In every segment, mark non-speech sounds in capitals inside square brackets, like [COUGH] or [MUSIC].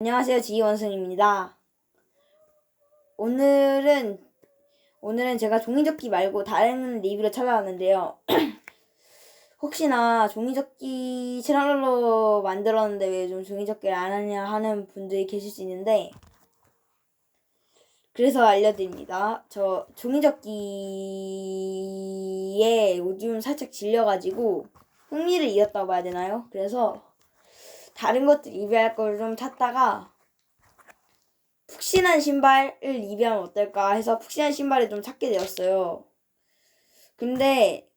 안녕하세요. 지원승입니다. 오늘은 오늘은 제가 종이접기 말고 다른 리뷰를 찾아왔는데요. [CLEARS THROAT] 혹시나 종이접기 채널로 만들었는데 왜 요즘 종이접기를 안 하냐 하는 분들이 계실 수 있는데 그래서 알려드립니다. 저 종이접기에 요즘 살짝 질려가지고 흥미를 잃었다고 봐야 되나요? 그래서 다른 것들 리뷰할 걸 좀 찾다가 푹신한 신발을 리뷰하면 어떨까 해서 푹신한 신발을 좀 찾게 되었어요. 근데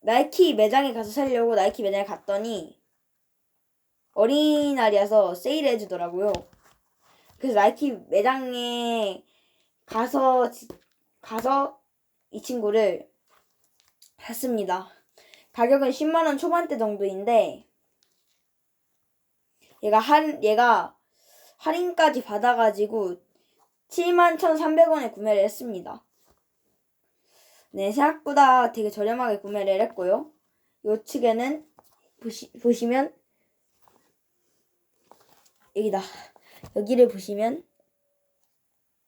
나이키 매장에 가서 살려고 나이키 매장에 갔더니 어린이날이라서 세일해 주더라고요. 그래서 나이키 매장에 가서 지- 가서 이 친구를 샀습니다. 가격은 10만 원 초반대 정도인데 얘가 할 얘가 할인까지 받아가지고 7만 1,300원에 구매를 했습니다. 네, 생각보다 되게 저렴하게 구매를 했고요. 요 측에는 보시, 보시면 여기다 여기를 보시면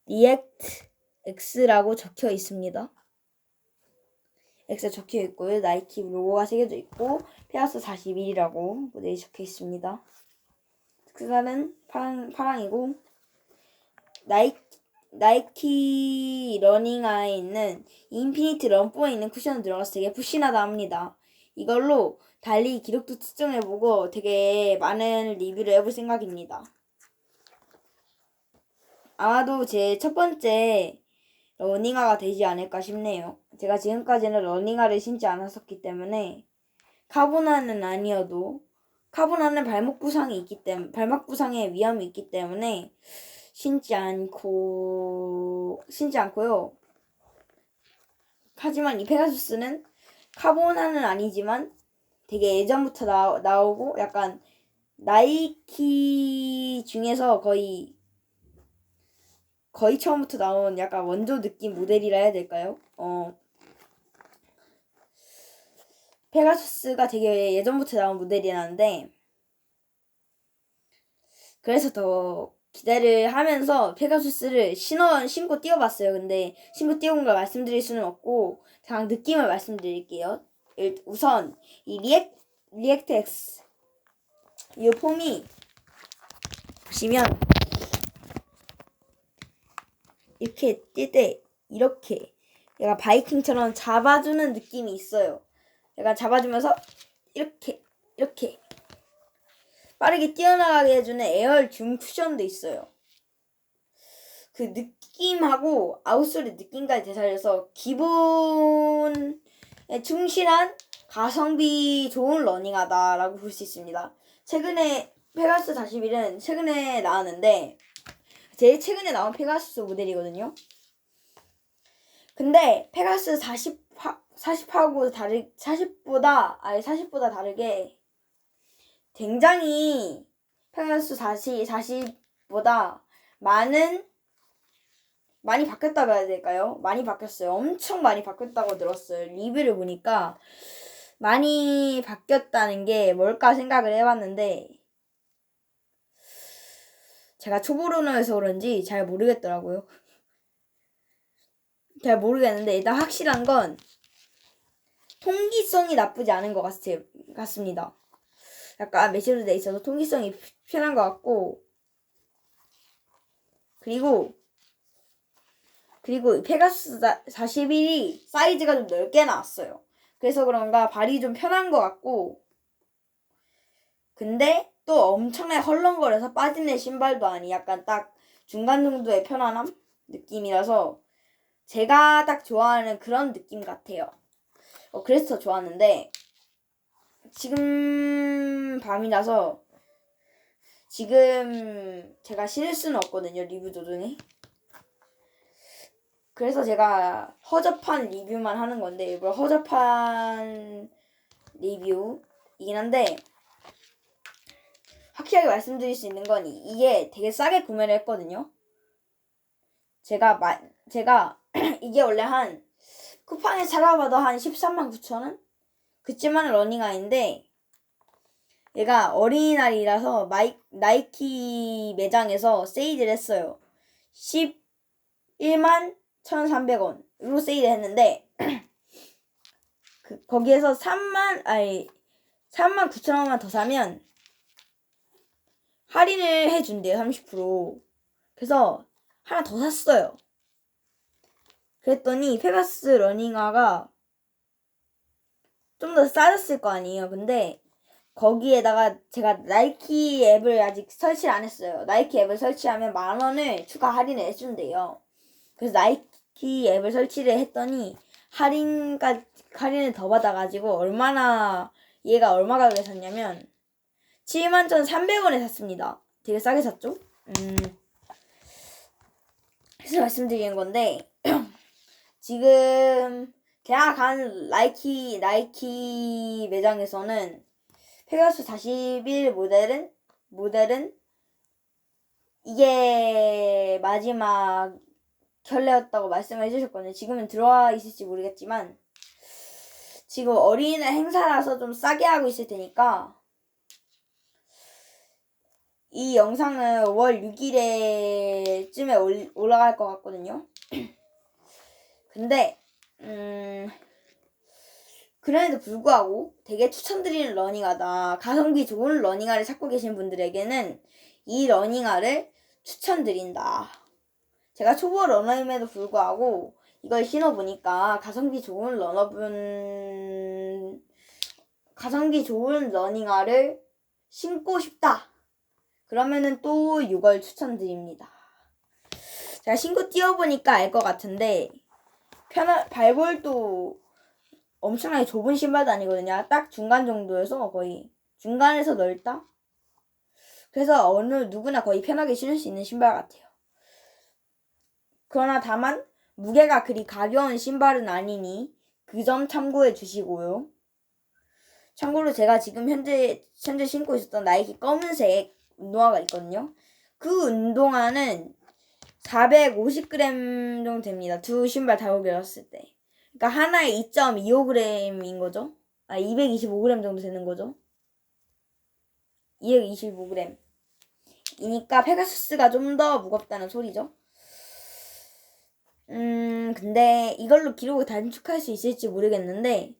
React X라고 적혀 있습니다. X 적혀 있고요. 나이키 로고가 새겨져 있고 페아스 41이라고 모델이 적혀 있습니다. 색깔은 파랑, 파랑이고 나이, 나이키 러닝화에 있는 인피니트 럼프에 있는 쿠션을 들어가서 되게 푸신하다 합니다. 이걸로 달리 기록도 측정해보고 되게 많은 리뷰를 해볼 생각입니다. 아마도 제 첫 번째 러닝화가 되지 않을까 싶네요. 제가 지금까지는 러닝화를 신지 않았었기 때문에 카보나는 아니어도 카보나는 발목 부상이 있기 때문에 발목 부상의 위험이 있기 때문에 신지 않고 신지 않고요. 하지만 이 페가수스는 카보나는 아니지만 되게 예전부터 나, 나오고 약간 나이키 중에서 거의 거의 처음부터 나온 약간 원조 느낌 모델이라 해야 될까요? 어 페가수스가 되게 예전부터 나온 모델이라는데 그래서 더 기대를 하면서 페가수스를 신어 신고 뛰어봤어요. 근데 신고 뛰어본 걸 말씀드릴 수는 없고 그냥 느낌을 말씀드릴게요. 일- 우선 이 리액 리액트 X 이 폼이 보시면 이렇게 뛸 때 이렇게 얘가 바이킹처럼 잡아주는 느낌이 있어요. 약간 잡아주면서 이렇게 이렇게 빠르게 뛰어나가게 해주는 에어얼 줌 쿠션도 있어요. 그 느낌하고 아웃솔의 느낌까지 되살려서 기본에 충실한 가성비 좋은 러닝하다라고 볼 수 있습니다. 최근에 페가스 41은 최근에 나왔는데 제일 최근에 나온 페가수스 모델이거든요. 근데 페가스 40 40하고 다르 40보다 아니 40보다 다르게 굉장히 페가수 40 40보다 많은 많이 바뀌었다고 해야 될까요? 많이 바뀌었어요. 엄청 많이 바뀌었다고 들었어요. 리뷰를 보니까 많이 바뀌었다는 게 뭘까 생각을 해봤는데 제가 초보로너여서 그런지 잘 모르겠더라고요. 잘 모르겠는데 일단 확실한 건 통기성이 나쁘지 않은 것 같, 같습니다. 약간 매실로 돼 있어서 통기성이 편한 것 같고 그리고 그리고 페가수스 41이 사이즈가 좀 넓게 나왔어요. 그래서 그런가 발이 좀 편한 것 같고 근데 또 엄청나게 헐렁거려서 빠지는 신발도 아니 약간 딱 중간 정도의 편안함 느낌이라서 제가 딱 좋아하는 그런 느낌 같아요. 어, 그래서 더 좋았는데 지금 밤이라서 지금 제가 실을 수는 없거든요 리뷰 도중에. 그래서 제가 허접한 리뷰만 하는 건데 일부러 허접한 리뷰이긴 한데 확실하게 말씀드릴 수 있는 건 이- 이게 되게 싸게 구매를 했거든요. 제가 마, 제가 [CLEARS THROAT] 이게 원래 한 쿠팡에 찾아봐도 한 13만 9천 원? 그쯤한 러닝화인데 얘가 어린이날이라서 마이, 나이키 매장에서 세일을 했어요. 11만 1,300원으로 세일을 했는데 [CLEARS THROAT] 그, 거기에서 3만 아니 3만 9천 원만 더 사면 할인을 해준대요 30% 그래서 하나 더 샀어요 그랬더니 페가스 러닝화가 좀 더 싸졌을 거 아니에요 근데 거기에다가 제가 나이키 앱을 아직 설치를 안 했어요 나이키 앱을 설치하면 만 원을 추가 할인을 해준대요 그래서 나이키 앱을 설치를 했더니 할인까지 할인을 더 받아가지고 얼마나 얘가 얼마가 게 샀냐면 71,300원에 샀습니다. 되게 싸게 샀죠? 음. 그래서 말씀드리는 건데 [CLEARS THROAT] 지금 제가 간 나이키 나이키 매장에서는 페가수 41 모델은 모델은 이게 마지막 결례였다고 말씀을 해주셨거든요. 지금은 들어와 있을지 모르겠지만 지금 어린이날 행사라서 좀 싸게 하고 있을 테니까 이 영상은 5월 6일에쯤에 올라갈 것 같거든요. 근데 음 그럼에도 불구하고 되게 추천드리는 러닝화다. 가성비 좋은 러닝화를 찾고 계신 분들에게는 이 러닝화를 추천드린다. 제가 초보 러너임에도 불구하고 이걸 신어보니까 가성비 좋은 러너분 가성비 좋은 러닝화를 신고 싶다. 그러면은 또 이걸 추천드립니다. 제가 신고 뛰어보니까 알 것 같은데 편한 발볼도 엄청나게 좁은 신발도 아니거든요. 딱 중간 정도여서 거의 중간에서 넓다. 그래서 어느 누구나 거의 편하게 신을 수 있는 신발 같아요. 그러나 다만 무게가 그리 가벼운 신발은 아니니 그 점 참고해 주시고요. 참고로 제가 지금 현재 현재 신고 있었던 나이키 검은색 운동화가 있거든요. 그 운동화는 450g 정도 됩니다. 두 신발 다 고결했을 때. 그러니까 하나에 2.25g인 거죠. 아, 225g 정도 되는 거죠. 225g. 이니까 페가수스가 좀 더 무겁다는 소리죠. 음, 근데 이걸로 기록을 단축할 수 있을지 모르겠는데,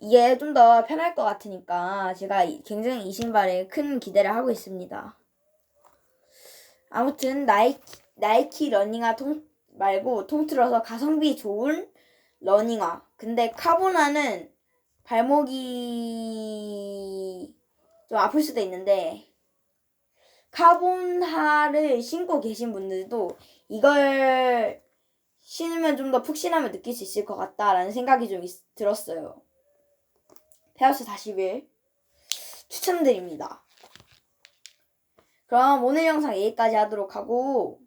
이게 좀 더 편할 것 같으니까 제가 굉장히 이 신발에 큰 기대를 하고 있습니다. 아무튼 나이키, 나이키 러닝화 통 말고 통틀어서 가성비 좋은 러닝화. 근데 카보나는 발목이 좀 아플 수도 있는데 카본하를 신고 계신 분들도 이걸 신으면 좀 더 푹신함을 느낄 수 있을 것 같다라는 생각이 좀 있, 들었어요. 페어스 41 추천드립니다. 그럼 오늘 영상 여기까지 하도록 하고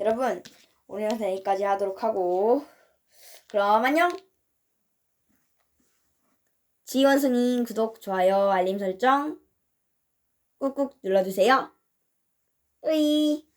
여러분 오늘 영상 여기까지 하도록 하고 그럼 안녕 지원승인 구독, 좋아요, 알림 설정 꾹꾹 눌러주세요. 으이